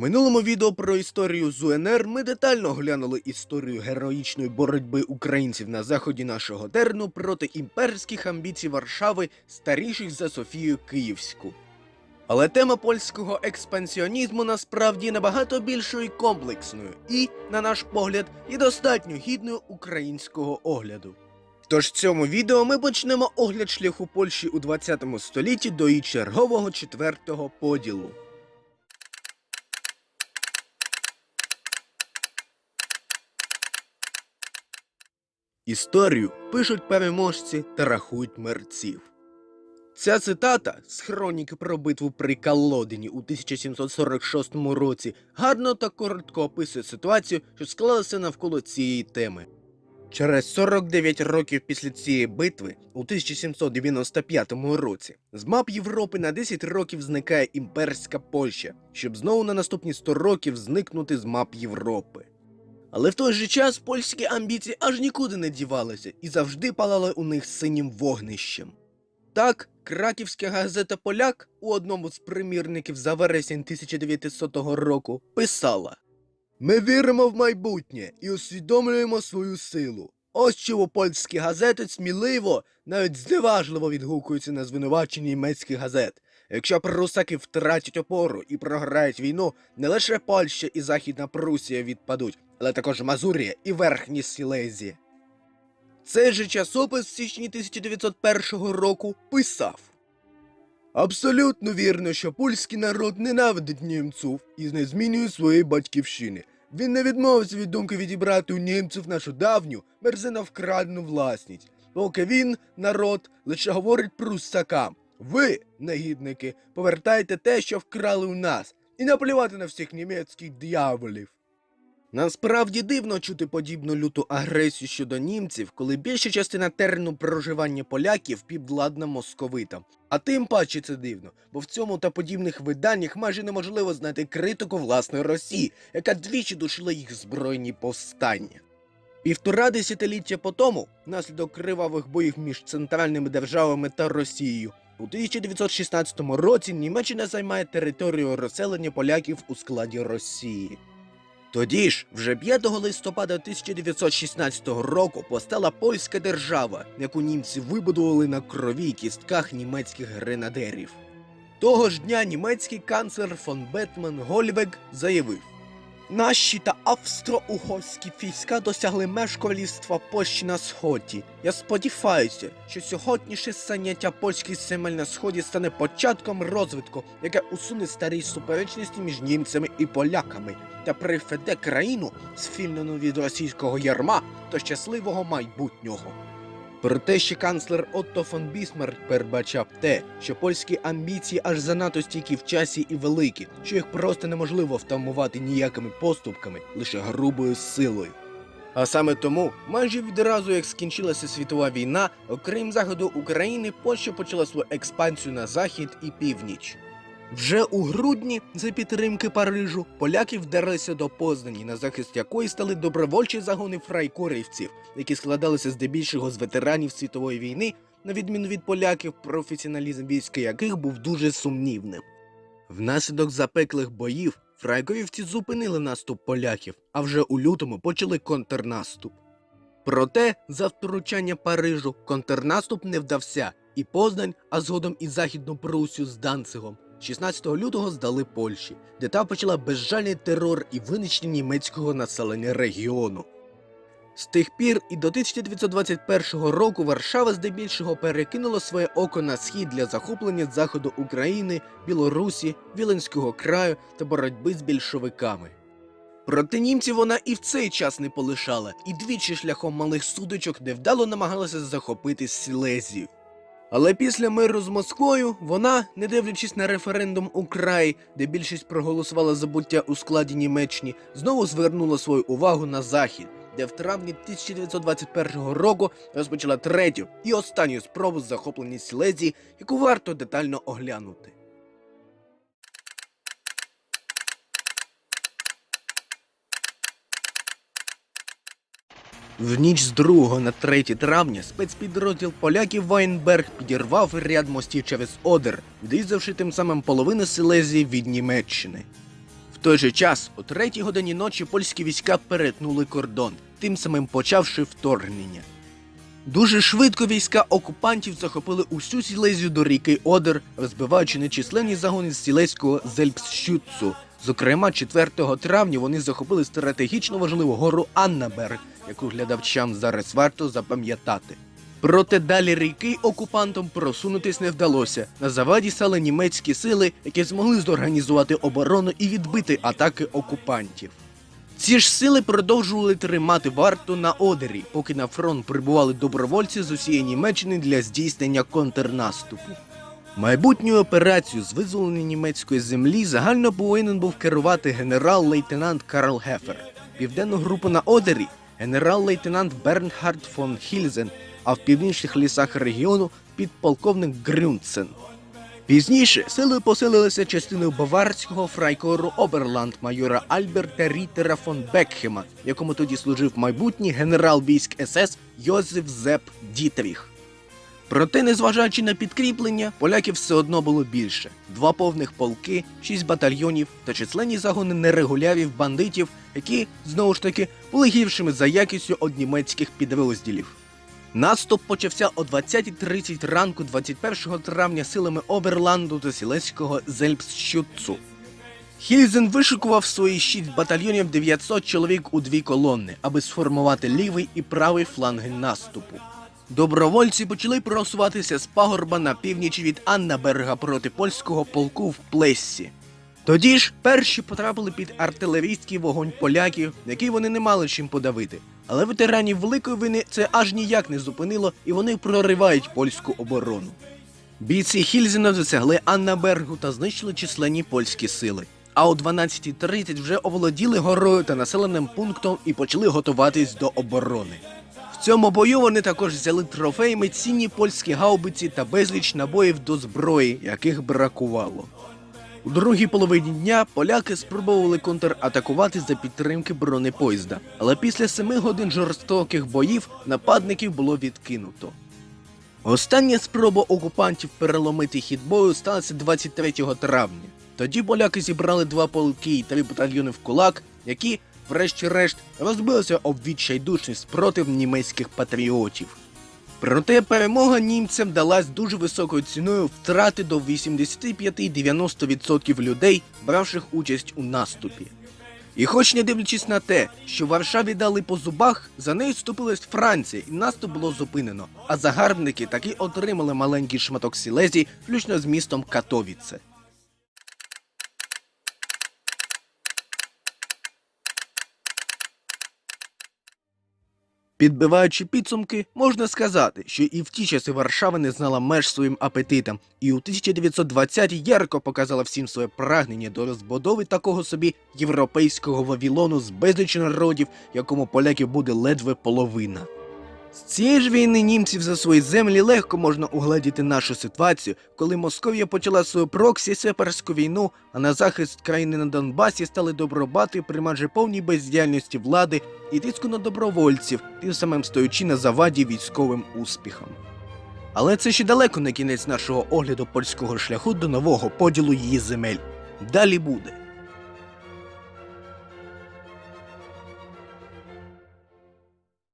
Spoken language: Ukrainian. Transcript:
минулому відео про історію з УНР ми детально оглянули історію героїчної боротьби українців на заході нашого терну проти імперських амбіцій Варшави, старіших за Софію Київську. Але тема польського експансіонізму насправді набагато більшою і комплексною і, на наш погляд, і достатньо гідною українського огляду. Тож в цьому відео ми почнемо огляд шляху Польщі у 20 столітті до її чергового четвертого поділу. Історію пишуть переможці та рахують мерців. Ця цитата з хроніки про битву при Каллодині у 1746 році гарно та коротко описує ситуацію, що склалася навколо цієї теми. Через 49 років після цієї битви, у 1795 році, з мап Європи на 10 років зникає імперська Польща, щоб знову на наступні 100 років зникнути з мап Європи. Але в той же час польські амбіції аж нікуди не дівалися і завжди палали у них синім вогнищем. Так, краківська газета Поляк у одному з примірників за вересень 1900 року писала: Ми віримо в майбутнє і усвідомлюємо свою силу. Ось чого польські газети сміливо, навіть зневажливо відгукуються на звинувачення німецьких газет. Якщо прусаки втратять опору і програють війну, не лише Польща і Західна Прусія відпадуть, але також Мазурія і Верхні Сілезія. Цей же часопис в січні 1901 року писав Абсолютно вірно, що польський народ ненавидить німців і не змінює своєї батьківщини. Він не відмовився від думки відібрати у німців нашу давню, мерзено вкрадену власність, поки він, народ, лише говорить прусакам. Ви, негідники, повертайте те, що вкрали у нас, і наплювати на всіх німецьких дияволів. Насправді дивно чути подібну люту агресію щодо німців, коли більша частина терну проживання поляків підвладна московитам. А тим паче це дивно, бо в цьому та подібних виданнях майже неможливо знайти критику власної Росії, яка двічі душила їх збройні повстання. Півтора десятиліття по тому, внаслідок кривавих боїв між центральними державами та Росією, у 1916 році Німеччина займає територію розселення поляків у складі Росії. Тоді ж, вже 5 листопада 1916 року постала польська держава, яку німці вибудували на крові й кістках німецьких гренадерів. Того ж дня німецький канцлер фон Бетман Гольвег заявив: Наші та австро-угорські війська досягли меж королівства Польщі на сході. Я сподіваюся, що сьогоднішнє заняття польських земель на сході стане початком розвитку, яке усуне старі суперечності між німцями і поляками та приведе країну, звільнену від російського ярма до щасливого майбутнього. Проте ще канцлер Отто фон Бісмарк передбачав те, що польські амбіції аж занадто стійкі в часі і великі, що їх просто неможливо втамувати ніякими поступками, лише грубою силою. А саме тому, майже відразу як скінчилася світова війна, окрім заходу України, Польща почала свою експансію на захід і північ. Вже у грудні, за підтримки Парижу, поляки вдарилися до Познані, на захист якої стали добровольчі загони фрайкорівців, які складалися здебільшого з ветеранів світової війни, на відміну від поляків, професіоналізм війська яких був дуже сумнівним. Внаслідок запеклих боїв фрайкорівці зупинили наступ поляків, а вже у лютому почали контрнаступ. Проте, за втручання Парижу, контрнаступ не вдався, і Познань, а згодом і Західну Прусію з Данцигом 16 лютого здали Польщі, де та почала безжальний терор і винищення німецького населення регіону. З тих пір і до 1921 року Варшава здебільшого перекинула своє око на схід для захоплення заходу України, Білорусі, Віленського краю та боротьби з більшовиками. Проте німців вона і в цей час не полишала, і двічі шляхом малих судочок невдало намагалася захопити Сілезію. Але після миру з Москвою вона, не дивлячись на референдум у краї, де більшість проголосувала за буття у складі Німеччини, знову звернула свою увагу на захід, де в травні 1921 року розпочала третю і останню спробу захоплення Сілезії, яку варто детально оглянути. В ніч з 2 на 3 травня спецпідрозділ поляків Вайнберг підірвав ряд мостів через Одер, відрізавши тим самим половину Силезії від Німеччини. В той же час, о третій годині ночі, польські війська перетнули кордон, тим самим почавши вторгнення. Дуже швидко війська окупантів захопили усю Сілезію до ріки Одер, розбиваючи нечисленні загони з сілезького Зельпсщутцу. Зокрема, 4 травня вони захопили стратегічно важливу гору Аннаберг, яку глядачам зараз варто запам'ятати. Проте далі ріки окупантам просунутись не вдалося. На заваді стали німецькі сили, які змогли зорганізувати оборону і відбити атаки окупантів. Ці ж сили продовжували тримати варту на Одері, поки на фронт прибували добровольці з усієї Німеччини для здійснення контрнаступу. Майбутню операцію з визволення німецької землі загально повинен був керувати генерал-лейтенант Карл Гефер. Південну групу на Одері генерал-лейтенант Бернхард фон Хільзен, а в північних лісах регіону підполковник Грюнцен. Пізніше сили посилилися частиною баварського фрайкору Оберланд майора Альберта Рітера фон Бекхема, якому тоді служив майбутній генерал військ СС Йозеф Зеп Дітріх. Проте, незважаючи на підкріплення, поляків все одно було більше: два повних полки, шість батальйонів та численні загони нерегулярів бандитів, які знову ж таки були гіршими за якістю від німецьких підрозділів. Наступ почався о 20.30 ранку 21 травня силами Оберланду та Сілеського Зельпсщутцу. Хільзен вишикував свої шість батальйонів 900 чоловік у дві колони, аби сформувати лівий і правий фланги наступу. Добровольці почали просуватися з пагорба на північ від Аннаберга проти польського полку в Плессі. Тоді ж перші потрапили під артилерійський вогонь поляків, який вони не мали чим подавити. Але ветеранів Великої війни це аж ніяк не зупинило, і вони проривають польську оборону. Бійці Хільзена досягли Аннабергу та знищили численні польські сили. А о 12.30 вже оволоділи горою та населеним пунктом і почали готуватись до оборони. Цьому бою вони також взяли трофеями цінні польські гаубиці та безліч набоїв до зброї, яких бракувало. У другій половині дня поляки спробували контратакувати за підтримки бронепоїзда, але після семи годин жорстоких боїв нападників було відкинуто. Остання спроба окупантів переломити хід бою сталася 23 травня. Тоді поляки зібрали два полки і три батальйони в кулак, які, врешті-решт, розбилися об відчайдушний спротив німецьких патріотів. Проте перемога німцям далась дуже високою ціною втрати до 85-90% людей, бравших участь у наступі. І хоч не дивлячись на те, що Варшаві дали по зубах, за нею вступилась Франція, і наступ було зупинено. А загарбники таки отримали маленький шматок Сілезії, включно з містом Катовіце. Підбиваючи підсумки, можна сказати, що і в ті часи Варшава не знала меж своїм апетитам, і у 1920-ті ярко показала всім своє прагнення до розбудови такого собі європейського Вавілону з безліч народів, якому поляків буде ледве половина. З цієї ж війни німців за свої землі легко можна угледіти нашу ситуацію, коли Московія почала свою проксі сепарську війну, а на захист країни на Донбасі стали добробати при майже повній бездіяльності влади і тиску на добровольців, тим самим стоючи на заваді військовим успіхам. Але це ще далеко не кінець нашого огляду польського шляху до нового поділу її земель. Далі буде.